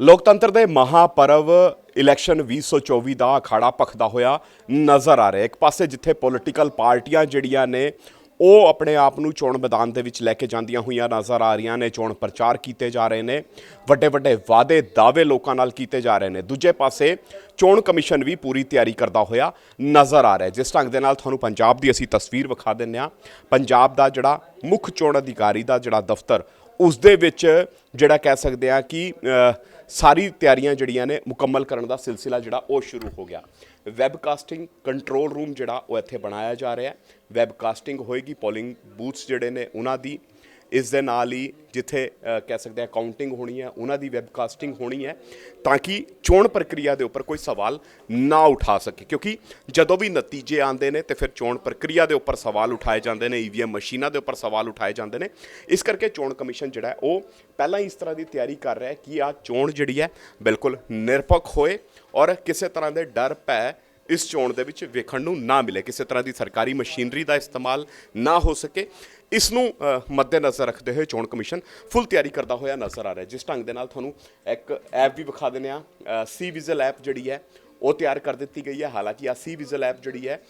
ਲੋਕਤੰਤਰ ਦੇ ਮਹਾਪਰਵ ਇਲੈਕਸ਼ਨ 2024 ਦਾ ਅਖਾੜਾ ਭਖਦਾ ਹੋਇਆ ਨਜ਼ਰ ਆ ਰਿਹਾ ਇੱਕ ਪਾਸੇ ਜਿੱਥੇ ਪੋਲੀਟੀਕਲ ਪਾਰਟੀਆਂ ਜਿਹੜੀਆਂ ਨੇ, ਉਹ ਆਪਣੇ ਆਪ ਨੂੰ ਚੋਣ ਮੈਦਾਨ ਦੇ ਵਿੱਚ ਲੈ ਕੇ ਜਾਂਦੀਆਂ ਹੋਈਆਂ ਨਜ਼ਰ ਆ ਰਹੀਆਂ ਨੇ, ਚੋਣ ਪ੍ਰਚਾਰ ਕੀਤੇ ਜਾ ਰਹੇ ਨੇ ਵੱਡੇ ਵੱਡੇ ਵਾਅਦੇ, ਦਾਅਵੇ ਲੋਕਾਂ ਨਾਲ ਕੀਤੇ ਜਾ ਰਹੇ ਨੇ। ਦੂਜੇ ਪਾਸੇ ਚੋਣ ਕਮਿਸ਼ਨ ਵੀ ਪੂਰੀ ਤਿਆਰੀ ਕਰਦਾ ਹੋਇਆ ਨਜ਼ਰ ਆ ਰਿਹਾ ਜਿਸ ਢੰਗ ਦੇ ਨਾਲ ਤੁਹਾਨੂੰ ਪੰਜਾਬ ਦੀ ਅਸੀਂ ਤਸਵੀਰ ਵਿਖਾ ਦਿੰਨੇ ਆ ਪੰਜਾਬ ਦਾ ਜਿਹੜਾ ਮੁੱਖ ਚੋਣ ਅਧਿਕਾਰੀ ਦਾ ਜਿਹੜਾ ਦਫ਼ਤਰ ਉਸ ਦੇ ਵਿੱਚ ਜਿਹੜਾ ਕਹਿ ਸਕਦੇ ਆ ਕਿ ਸਾਰੀ ਤਿਆਰੀਆਂ ਜਿਹੜੀਆਂ ਨੇ ਮੁਕੰਮਲ ਕਰਨ ਦਾ ਸਿਲਸਿਲਾ ਜਿਹੜਾ ਉਹ ਸ਼ੁਰੂ ਹੋ ਗਿਆ। ਵੈਬਕਾਸਟਿੰਗ ਕੰਟਰੋਲ ਰੂਮ ਜਿਹੜਾ ਉਹ ਇੱਥੇ ਬਣਾਇਆ ਜਾ ਰਿਹਾ ਹੈ। ਵੈਬਕਾਸਟਿੰਗ ਹੋਏਗੀ ਪੋਲਿੰਗ ਬੂਥਸ ਜਿਹੜੇ ਨੇ ਉਹਨਾਂ ਦੀ। ਇਸ ਦੇ ਨਾਲ ਹੀ ਜਿੱਥੇ ਕਹਿ ਸਕਦੇ ਆ ਕਾਊਂਟਿੰਗ ਹੋਣੀ ਹੈ, ਉਹਨਾਂ ਦੀ ਵੈਬਕਾਸਟਿੰਗ ਹੋਣੀ ਹੈ, ਤਾਂ ਕਿ ਚੋਣ ਪ੍ਰਕਿਰਿਆ ਦੇ ਉੱਪਰ ਕੋਈ ਸਵਾਲ ਨਾ ਉਠਾ ਸਕੇ। ਕਿਉਂਕਿ ਜਦੋਂ ਵੀ ਨਤੀਜੇ ਆਉਂਦੇ ਨੇ ਤੇ ਫਿਰ ਚੋਣ ਪ੍ਰਕਿਰਿਆ ਦੇ ਉੱਪਰ ਸਵਾਲ ਉਠਾਏ ਜਾਂਦੇ ਨੇ ਈਵੀਐਮ ਮਸ਼ੀਨਾਂ ਦੇ ਉੱਪਰ ਸਵਾਲ ਉਠਾਏ ਜਾਂਦੇ ਨੇ, ਇਸ ਕਰਕੇ ਚੋਣ ਕਮਿਸ਼ਨ ਜਿਹੜਾ ਹੈ, ਉਹ ਪਹਿਲਾਂ ਹੀ ਇਸ ਤਰ੍ਹਾਂ ਦੀ ਤਿਆਰੀ ਕਰ ਰਿਹਾ ਹੈ ਕਿ ਆ ਚੋਣ ਜਿਹੜੀ ਹੈ, ਬਿਲਕੁਲ ਨਿਰਪੱਖ ਹੋਏ ਔਰ ਕਿਸੇ ਤਰ੍ਹਾਂ ਦੇ ਡਰ, ਭੈ ਇਸ ਚੋਣ ਦੇ ਵਿੱਚ ਵੇਖਣ ਨੂੰ ਨਾ ਮਿਲੇ। ਕਿਸੇ ਤਰ੍ਹਾਂ ਦੀ ਸਰਕਾਰੀ ਮਸ਼ੀਨਰੀ ਦਾ ਇਸਤੇਮਾਲ ਨਾ ਹੋ ਸਕੇ। ਇਸ ਨੂੰ ਮੱਦੇਨਜ਼ਰ ਰੱਖਦੇ ਹੋਏ ਚੋਣ ਕਮਿਸ਼ਨ ਫੁੱਲ ਤਿਆਰੀ ਕਰਦਾ ਹੋਇਆ ਨਜ਼ਰ ਆ ਰਿਹਾ ਜਿਸ ਢੰਗ ਦੇ ਨਾਲ ਤੁਹਾਨੂੰ ਇੱਕ ਐਪ ਵੀ ਵਿਖਾ ਦਿੰਦੇ ਆ ਸੀ ਵਿਜ਼ਲ ਐਪ ਜਿਹੜੀ ਹੈ ਉਹ ਤਿਆਰ ਕਰ ਦਿੱਤੀ ਗਈ ਹੈ। ਹਾਲਾਂਕਿ ਆ ਸੀ ਵਿਜ਼ਲ ਐਪ ਜਿਹੜੀ ਹੈ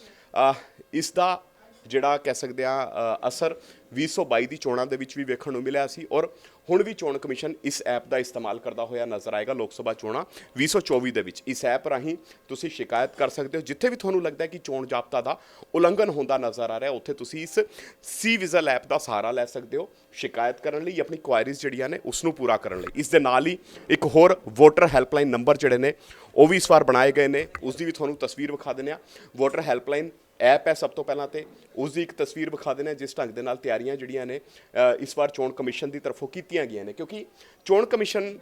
ਅ, ਇਸ ਦਾ ਜਿਹੜਾ ਕਹਿ ਸਕਦੇ ਆ ਅ, ਅਸਰ 2022 ਦੀ ਚੋਣਾਂ ਦੇ ਵਿੱਚ ਵੀ ਵੇਖਣ ਨੂੰ ਮਿਲਿਆ ਸੀ ਔਰ ਹੁਣ ਵੀ ਚੋਣ ਕਮਿਸ਼ਨ ਇਸ ਐਪ ਦਾ ਇਸਤੇਮਾਲ ਕਰਦਾ ਹੋਇਆ ਨਜ਼ਰ ਆਏਗਾ ਲੋਕ ਸਭਾ ਚੋਣਾਂ 2024 ਦੇ ਵਿੱਚ। ਇਸ ਐਪ ਰਾਹੀਂ ਤੁਸੀਂ ਸ਼ਿਕਾਇਤ ਕਰ ਸਕਦੇ ਹੋ। ਜਿੱਥੇ ਵੀ ਤੁਹਾਨੂੰ ਲੱਗਦਾ ਹੈ ਕਿ ਚੋਣ ਜਾਬਤਾ ਦਾ ਉਲੰਘਣ ਹੁੰਦਾ ਨਜ਼ਰ ਆ ਰਿਹਾ ਉੱਥੇ ਤੁਸੀਂ ਇਸ ਸੀ ਵਿਜ਼ਲ ਐਪ ਦਾ ਸਹਾਰਾ ਲੈ ਸਕਦੇ ਹੋ। ਸ਼ਿਕਾਇਤ ਕਰਨ ਲਈ ਆਪਣੀ ਕੁਆਇਰੀਜ਼ ਜਿਹੜੀਆਂ ਨੇ ਉਸ ਨੂੰ ਪੂਰਾ ਕਰਨ ਲਈ। ਇਸ ਦੇ ਨਾਲ ਹੀ ਇੱਕ ਹੋਰ ਵੋਟਰ ਹੈਲਪਲਾਈਨ ਨੰਬਰ ਜਿਹੜੇ ਨੇ ਉਹ ਵੀ ਇਸ ਵਾਰ ਬਣਾਏ ਗਏ ਨੇ। ਉਸ ਦੀ ਵੀ ਤੁਹਾਨੂੰ ਤਸਵੀਰ ਵਿਖਾ ਦਿੰਦੇ ਆ ਵੋਟਰ ਹੈਲਪਲਾਈਨ ਐਪ ਹੈ ਸਭ ਤੋਂ ਪਹਿਲਾਂ ਤੇ ਉਸ ਦੀ ਇੱਕ ਤਸਵੀਰ ਵਿਖਾ ਦੇਣਾ ਜਿਸ ਢੰਗ ਦੇ ਨਾਲ ਤਿਆਰੀਆਂ ਜਿਹੜੀਆਂ ਨੇ ਇਸ ਵਾਰ ਚੋਣ ਕਮਿਸ਼ਨ ਦੀ ਤਰਫੋਂ ਕੀਤੀਆਂ ਗਈਆਂ ਨੇ। ਕਿਉਂਕਿ ਚੋਣ ਕਮਿਸ਼ਨ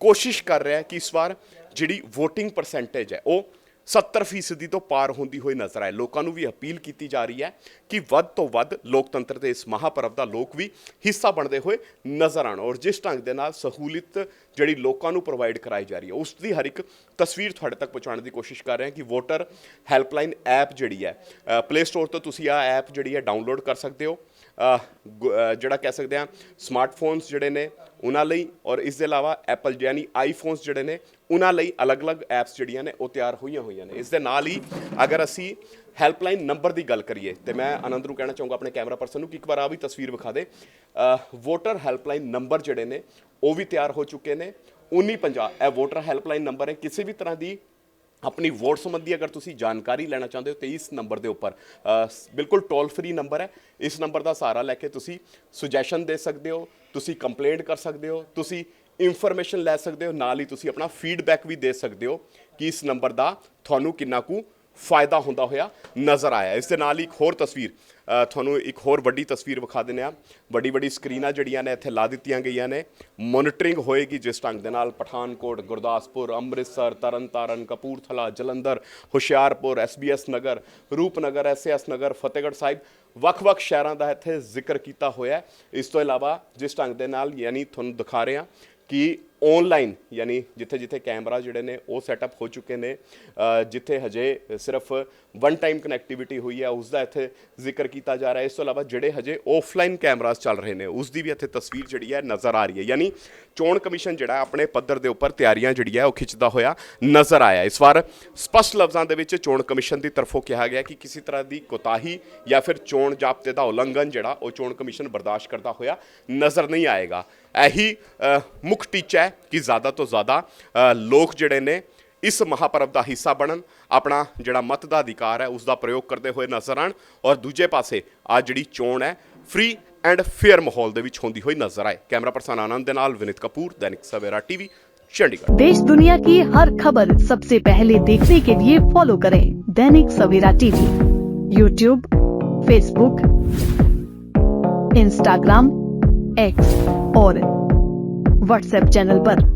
ਕੋਸ਼ਿਸ਼ ਕਰ ਰਿਹਾ ਹੈ ਕਿ ਇਸ ਵਾਰ ਜਿਹੜੀ VOTING ਪਰਸੈਂਟੇਜ ਹੈ, ਉਹ 70% ਫੀਸਦੀ ਤੋਂ ਪਾਰ ਹੁੰਦੀ ਹੋਈ ਨਜ਼ਰ ਆਏ। ਲੋਕਾਂ ਨੂੰ ਵੀ ਅਪੀਲ ਕੀਤੀ ਜਾ ਰਹੀ ਹੈ ਕਿ ਵੱਧ ਤੋਂ ਵੱਧ ਲੋਕਤੰਤਰ ਦੇ ਇਸ ਮਹਾਪਰਵ ਦਾ ਲੋਕ ਵੀ ਹਿੱਸਾ ਬਣਦੇ ਹੋਏ ਨਜ਼ਰ ਆਣ ਔਰ ਜਿਸ ਢੰਗ ਦੇ ਨਾਲ ਸਹੂਲਤ ਜਿਹੜੀ ਲੋਕਾਂ ਨੂੰ ਪ੍ਰੋਵਾਈਡ ਕਰਾਈ ਜਾ ਰਹੀ ਹੈ, ਉਸ ਦੀ ਹਰ ਇੱਕ ਤਸਵੀਰ ਤੁਹਾਡੇ ਤੱਕ ਪਹੁੰਚਾਉਣ ਦੀ ਕੋਸ਼ਿਸ਼ ਕਰ ਰਹੇ ਹਾਂ ਕਿ ਵੋਟਰ ਹੈਲਪਲਾਈਨ ਐਪ ਜਿਹੜੀ ਹੈ ਪਲੇ ਸਟੋਰ ਤੋਂ ਤੁਸੀਂ ਆ ਐਪ ਜਿਹੜੀ ਹੈ ਡਾਊਨਲੋਡ ਕਰ ਸਕਦੇ ਹੋ। ਜਿਹੜਾ ਕਹਿ ਸਕਦੇ ਆ ਸਮਾਰਟਫੋਨਸ ਜਿਹੜੇ ਨੇ, ਉਹਨਾਂ ਲਈ ਔਰ ਇਸ ਦੇ ਇਲਾਵਾ ਐਪਲ ਯਾਨੀ ਆਈਫੋਨਸ ਜਿਹੜੇ ਨੇ, ਉਹਨਾਂ ਲਈ ਅਲੱਗ-ਅਲੱਗ ਐਪਸ ਜਿਹੜੀਆਂ ਨੇ, ਉਹ ਤਿਆਰ ਹੋਈਆਂ ਹੋਈਆਂ ਨੇ। ਇਸ ਦੇ ਨਾਲ ਹੀ ਅਗਰ ਅਸੀਂ ਹੈਲਪਲਾਈਨ ਨੰਬਰ ਦੀ ਗੱਲ ਕਰੀਏ, ਤੇ ਮੈਂ ਆਨੰਦ ਨੂੰ ਕਹਿਣਾ ਚਾਹੂੰਗਾ ਆਪਣੇ ਕੈਮਰਾ ਪਰਸਨ ਨੂੰ ਕਿ ਇੱਕ ਵਾਰ ਆ ਵੀ ਤਸਵੀਰ ਵਿਖਾ ਦੇ। ਵੋਟਰ ਹੈਲਪਲਾਈਨ ਨੰਬਰ ਜਿਹੜੇ ਨੇ, ਉਹ ਵੀ ਤਿਆਰ ਹੋ ਚੁੱਕੇ ਨੇ। 1950 ਇਹ ਵੋਟਰ ਹੈਲਪਲਾਈਨ ਨੰਬਰ ਹੈ, ਕਿਸੇ ਵੀ ਤਰ੍ਹਾਂ ਦੀ ਆਪਣੀ ਵੋਟ ਸੰਬੰਧੀ ਅਗਰ ਤੁਸੀਂ ਜਾਣਕਾਰੀ ਲੈਣਾ ਚਾਹੁੰਦੇ ਹੋ ਤੇ ਇਸ ਨੰਬਰ ਦੇ ਉੱਪਰ ਬਿਲਕੁਲ ਟੋਲ ਫ੍ਰੀ ਨੰਬਰ ਹੈ। ਇਸ ਨੰਬਰ ਦਾ ਸਹਾਰਾ ਲੈ ਕੇ ਤੁਸੀਂ ਸੁਜੈਸ਼ਨ ਦੇ ਸਕਦੇ ਹੋ, ਤੁਸੀਂ ਕੰਪਲੇਂਟ ਕਰ ਸਕਦੇ ਹੋ, ਤੁਸੀਂ ਇਨਫੋਰਮੇਸ਼ਨ ਲੈ ਸਕਦੇ ਹੋ, ਨਾਲ ਹੀ ਤੁਸੀਂ ਆਪਣਾ ਫੀਡਬੈਕ ਵੀ ਦੇ ਸਕਦੇ ਹੋ ਕਿ ਇਸ ਨੰਬਰ ਦਾ ਤੁਹਾਨੂੰ ਕਿੰਨਾ ਕੁ ਫਾਇਦਾ ਹੁੰਦਾ ਹੋਇਆ ਨਜ਼ਰ ਆਇਆ। ਇਸ ਦੇ ਨਾਲ ਹੀ ਇੱਕ ਹੋਰ ਤਸਵੀਰ ਤੁਹਾਨੂੰ ਇੱਕ ਹੋਰ ਵੱਡੀ ਤਸਵੀਰ ਵਿਖਾ ਦਿੰਦੇ ਆ ਵੱਡੀ ਵੱਡੀ ਸਕਰੀਨਾਂ ਜਿਹੜੀਆਂ ਨੇ ਇੱਥੇ ਲਾ ਦਿੱਤੀਆਂ ਗਈਆਂ ਨੇ। ਮੋਨੀਟਰਿੰਗ ਹੋਏਗੀ ਜਿਸ ਢੰਗ ਦੇ ਨਾਲ ਪਠਾਨਕੋਟ, ਗੁਰਦਾਸਪੁਰ, ਅੰਮ੍ਰਿਤਸਰ ਤਰਨਤਾਰਨ ਕਪੂਰਥਲਾ, ਜਲੰਧਰ, ਹੁਸ਼ਿਆਰਪੁਰ ਐਸਬੀਐਸ ਨਗਰ, ਰੂਪਨਗਰ ਐਸਐਸ ਨਗਰ, ਫਤਿਹਗੜ੍ਹ ਸਾਹਿਬ, ਵੱਖ-ਵੱਖ ਸ਼ਹਿਰਾਂ ਦਾ ਇੱਥੇ ਜ਼ਿਕਰ ਕੀਤਾ ਹੋਇਆ ਇਸ ਤੋਂ ਇਲਾਵਾ ਜਿਸ ਢੰਗ ਦੇ ਨਾਲ ਯਾਨੀ ਤੁਹਾਨੂੰ ਦਿਖਾ ਰਹੇ ਹਾਂ ਕਿ ਆਨਲਾਈਨ ਯਾਨੀ ਜਿੱਥੇ ਜਿੱਥੇ ਕੈਮਰਾ ਜਿਹੜੇ ਨੇ, ਉਹ ਸੈਟਅਪ ਹੋ ਚੁੱਕੇ ਨੇ। ਜਿੱਥੇ ਹਜੇ ਸਿਰਫ ਵਨ ਟਾਈਮ ਕਨੈਕਟੀਵਿਟੀ ਹੋਈ ਹੈ ਉਸ ਦਾ ਇੱਥੇ ਜ਼ਿਕਰ ਕੀਤਾ ਜਾ ਰਿਹਾ ਹੈ। ਇਸ ਤੋਂ ਇਲਾਵਾ ਜਿਹੜੇ ਹਜੇ ਆਫਲਾਈਨ ਕੈਮਰਾਸ ਚੱਲ ਰਹੇ ਨੇ ਉਸ ਦੀ ਵੀ ਇੱਥੇ ਤਸਵੀਰ ਜਿਹੜੀ ਹੈ ਨਜ਼ਰ ਆ ਰਹੀ ਹੈ। ਯਾਨੀ ਚੋਣ ਕਮਿਸ਼ਨ ਜਿਹੜਾ ਆਪਣੇ ਪੱਧਰ ਦੇ ਉੱਪਰ ਤਿਆਰੀਆਂ ਜਿਹੜੀ ਹੈ, ਉਹ ਖਿੱਚਦਾ ਹੋਇਆ ਨਜ਼ਰ ਆਇਆ ਇਸ ਵਾਰ ਸਪਸ਼ਟ ਲਫ਼ਜ਼ਾਂ ਦੇ ਵਿੱਚ ਚੋਣ ਕਮਿਸ਼ਨ ਦੀ ਤਰਫੋਂ ਕਿਹਾ ਗਿਆ ਕਿ ਕਿਸੇ ਤਰ੍ਹਾਂ ਦੀ ਕੋਤਾਹੀ ਜਾਂ ਫਿਰ ਚੋਣ ਜਾਬਤੇ ਦਾ ਉਲੰਘਣ ਜਿਹੜਾ ਉਹ ਚੋਣ ਕਮਿਸ਼ਨ ਬਰਦਾਸ਼ਤ ਕਰਦਾ ਹੋਇਆ ਨਜ਼ਰ ਨਹੀਂ ਆਏਗਾ। ਇਹੀ ਮੁੱਖ ਟੀਚਾ ਹੈ ਕਿ ਜ਼ਿਆਦਾ ਤੋਂ ਜ਼ਿਆਦਾ ਅ, ਲੋਕ ਜਿਹੜੇ ਨੇ ਇਸ ਮਹਾਪਰਵ ਦਾ ਹਿੱਸਾ ਬਣਨ ਆਪਣਾ ਜਿਹੜਾ ਮਤ ਦਾ ਅਧਿਕਾਰ ਹੈ ਉਸ ਦਾ ਪ੍ਰਯੋਗ ਕਰਦੇ ਹੋਏ ਨਜ਼ਰ ਆਣ ਔਰ ਦੂਜੇ ਪਾਸੇ ਆ ਜਿਹੜੀ ਚੋਣ ਹੈ ਫ੍ਰੀ ਐਂਡ ਫੇਅਰ ਮਾਹੌਲ ਦੇ ਵਿੱਚ ਹੁੰਦੀ ਹੋਈ ਨਜ਼ਰ ਆਏ ਕੈਮਰਾ ਪਰਸਨ ਆਨੰਦ ਦੇ ਨਾਲ ਵਿਨਿਤ ਕਪੂਰ ਦੈਨਿਕ ਸਵੇਰਾ ਟੀਵੀ ਚੰਡੀਗੜ੍ਹ देश दुनिया की हर खबर सबसे पहले देखने के लिए फॉलो करें Dainik Savera TV YouTube Facebook Instagram X और व्हाट्सएप चैनल पर।